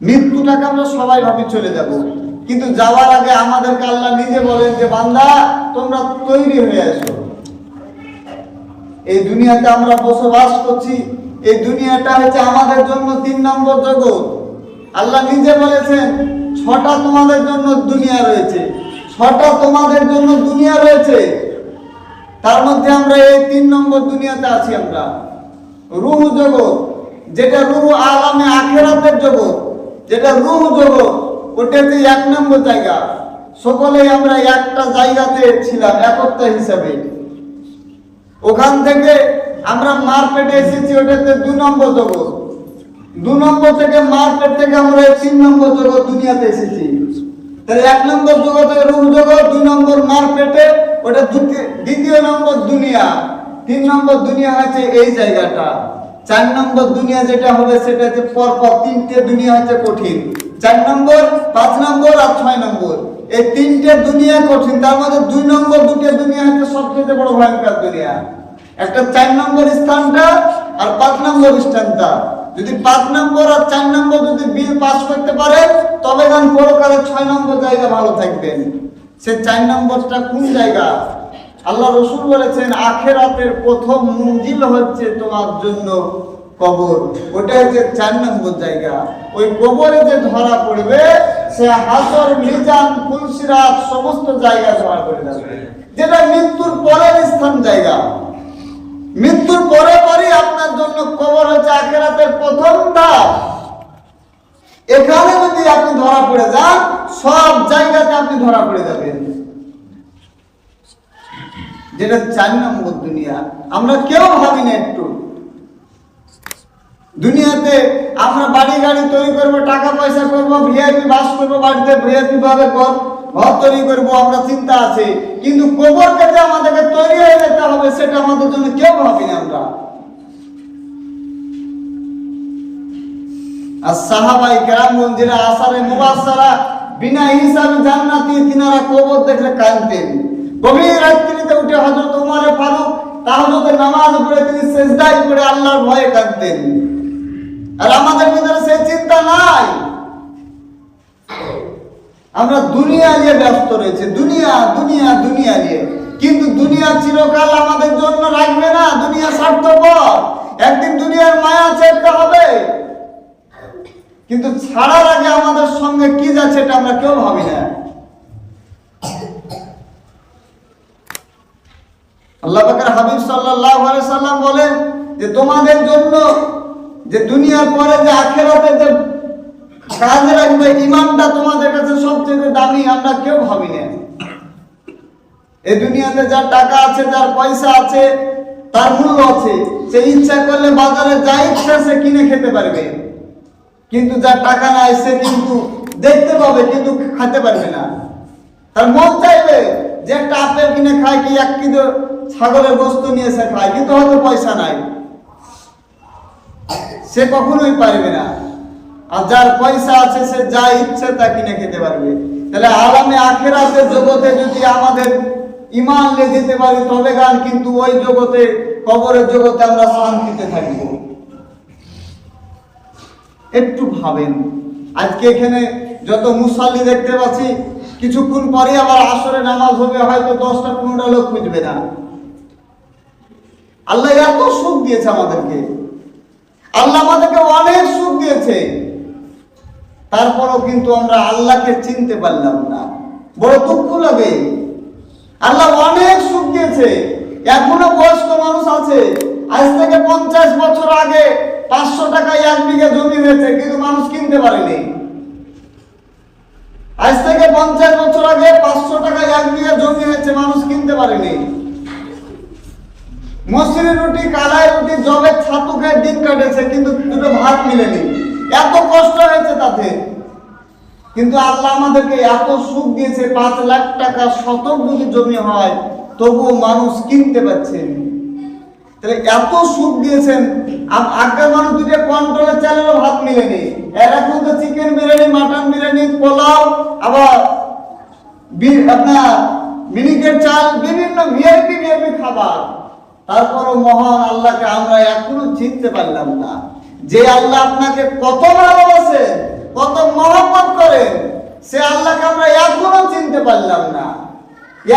মৃত্যুটাকে আমরা সবাই ভাবি চলে যাব। কিন্তু যাওয়ার আগে আমাদেরকে আল্লাহ নিজে বলেন যে, বান্দা, তোমরা তৈরি হয়ে আসো এই দুনিয়াতে আমরা বসবাস করছি। এই দুনিয়াটা হচ্ছে আমাদের জন্য তিন নম্বর জগৎ। আল্লাহ নিজে বলেছেন, ছটা তোমাদের জন্য দুনিয়া রয়েছে। ছটা তোমাদের জন্য দুনিয়া রয়েছে। তার মধ্যে আমরা এই তিন নম্বর দুনিয়াতে আছি আমরা। রুহ জগৎ, যেটা রুহ আলামে আখেরাতের জগৎ। যেটা রুহ জগৎ ওটাতে এক নম্বর জায়গা। সকলেই আমরা একটা জায়গাতে ছিলাম, একতা হিসাবে। ওখান থেকে আমরা মারপেটে এসেছি, ওটাতে দু নম্বর জগৎ। দু নম্বর থেকে মারপেট থেকে আমরা তিন নম্বর জগৎ দুনিয়াতে এসেছি। তাহলে এক নম্বর জগতে রূপ জগৎ দুই নম্বর মারপেটে, ওটা দ্বিতীয়- দ্বিতীয় নম্বর দুনিয়া। তিন নম্বর দুনিয়া হচ্ছে এই জায়গাটা। চার নম্বর দুনিয়া যেটা হবে, সেটা হচ্ছে পরপর তিনটে দুনিয়া হচ্ছে কঠিন। চার নম্বর, পাঁচ নম্বর আর ছয় নম্বর। এই তিনটে দুনিয়া কঠিন, তার মধ্যে দুই নম্বর দুটো দুনিয়া হচ্ছে সবচেয়ে বড় ভয়ঙ্কর দুনিয়া। একটা চার নম্বর স্থানটা আর পাঁচ নম্বর স্থানটা। যদি পাঁচ নম্বর আর চার নম্বর যদি বিল পাস করতে পারে, তবে গান পরকালে ছয় নম্বর জায়গা ভালো থাকবেন। সে চার নম্বরটা কোন জায়গা? আল্লাহ রসুল বলেছেন, আখেরাতের প্রথম মঞ্জিল হচ্ছে তোমার জন্য কবর। ওটা হচ্ছে চার নম্বর জায়গা। ওই কবরে যে ধরা পড়বে, সে হাসর, মিজান ফুলসিরাত সমস্ত জায়গা ধরা পড়ে যাবে। যেটা মৃত্যুর পরের স্থান জায়গা। মৃত্যুর পরে পরই আপনার জন্য কবর হচ্ছে আখেরাতের প্রথম ধাপ। এখানে যদি আপনি ধরা পড়ে যান, সব জায়গাতে আপনি ধরা পড়ে যাবেন। যেটা চার নম্বর দুনিয়া। আমরা কেউ ভাবি না একটু। দুনিয়াতে আমরা বাড়ি গাড়ি তৈরি করব, টাকা পয়সা করব ভিআইপি বাস করব, বাড়িতে ভিআইপি ভাবে ঘর ঘর তৈরি করব, আমরা চিন্তা আছে। কিন্তু কবরকে যে আমাদেরকে তৈরি হয়ে যেতে হবে, সেটা আমাদের জন্য কেউ ভাবি না আমরা। আর সাহাবাই কেরামগঞ্জ যেটা আসারে মুবাসারা, বিনা হিসাবে জান্নাতি তিনারা কবর দেখলে কাঁদতেন। গভীর রাত্রিতে উঠে হজরত উমারে ফারুক তাহজতে নামাজ পড়ে তিনি সেজদাই করে আল্লাহর ভয়ে কাঁদতেন। আর আমাদের ভিতরে সেই চিন্তা নাই। আমরা দুনিয়া নিয়ে ব্যস্ত রয়েছে, দুনিয়া দুনিয়া দুনিয়া নিয়ে। কিন্তু দুনিয়া চিরকাল আমাদের জন্য রাখবে না, দুনিয়া স্বার্থপর। একদিন দুনিয়ার মায়া চেপতে হবে। কিন্তু ছাড়ার আগে আমাদের সঙ্গে কি যাচ্ছে এটা আমরা কেউ ভাবি না। আল্লাহ পাকের হাবিব সাল্লাল্লাহু সাল্লাম বলেন যে তোমাদের জন্য যে দুনিয়ার পরে যে আখেরাতে যে কাজে রাখবে ইমানটা তোমাদের কাছে সবচেয়ে দামি, আমরা কেউ ভাবি না এই দুনিয়াতে যার টাকা আছে, যার পয়সা আছে, তার মূল্য আছে, সে ইচ্ছা করলে বাজারে যা ইচ্ছা সে কিনে খেতে পারবে। কিন্তু যার টাকা নাই, সে কিন্তু দেখতে পাবে, কিন্তু খেতে পারবে না। তার মন চাইবে যে একটা আপেল কিনে খায় কি এক কিলো ছাগলের বস্তু নিয়ে সে খায়, কিন্তু হয়তো পয়সা নাই। সে কখনোই পারবে না। আর যার পয়সা আছে, সে যা ইচ্ছে তা কিনে খেতে পারবে। তাহলে আরামে আখেরাতের জগতে যদি আমাদের ইমান নিয়ে যেতে পারি, তবে গান কিন্তু ওই জগতে, কবরের জগতে আমরা শান্তিতে থাকব। একটু ভাবেন। আজকে এখানে যত মুসাল্লি দেখতে পাচ্ছি কিছুক্ষণ পরে আবার আসরে নামাজ হবে, হয়তো দশটা পনেরোটা লোক খুঁজবে না। আল্লাহ এত সুখ দিয়েছে আমাদেরকে। আল্লাহ আমাদেরকে অনেক সুখ দিয়েছে। তারপরও কিন্তু আমরা আল্লাহকে চিনতে পারলাম না। বড় দুঃখ লাগে। আল্লাহ অনেক সুখ দিয়েছে। এখনও বয়স্ক মানুষ আছে। আজ থেকে পঞ্চাশ বছর আগে পাঁচশো টাকায় এক বিঘা জমি হয়েছে, কিন্তু মানুষ কিনতে পারেনি। আজ থেকে পঞ্চাশ বছর আগে পাঁচশো টাকা এক বিঘা জমি হয়েছে, মানুষ কিনতে পারেনি। মসুরি রুটি, কালাই রুটি জবের ছাতু খেয়ে দিন কাটেছে, কিন্তু দুটো ভাত মিলেনি। এত কষ্ট হয়েছে তাতে। কিন্তু আল্লাহ আমাদেরকে এত সুখ দিয়েছে, পাঁচ লাখ টাকা শতক যদি জমি হয়, তবুও মানুষ কিনতে পারছেন তাহলে এত সুখ দিয়েছেন আম- আগের মানুষ দুটো কন্ট্রোলে চালেরও ভাত মিলেনি। এর এখন তো চিকেন বিরিয়ানি মাটন বিরিয়ানি, পোলাও, আবার আপনার মিনিকেট চাল, বিভিন্ন ভিআইপি ভিআইপি খাবার। তারপরও মহান আল্লাহকে আমরা এখনও চিনতে পারলাম না। যে আল্লাহ আপনাকে কত ভালোবাসে কত সে আল্লাহকে আমরা এখনও চিনতে পারলাম না।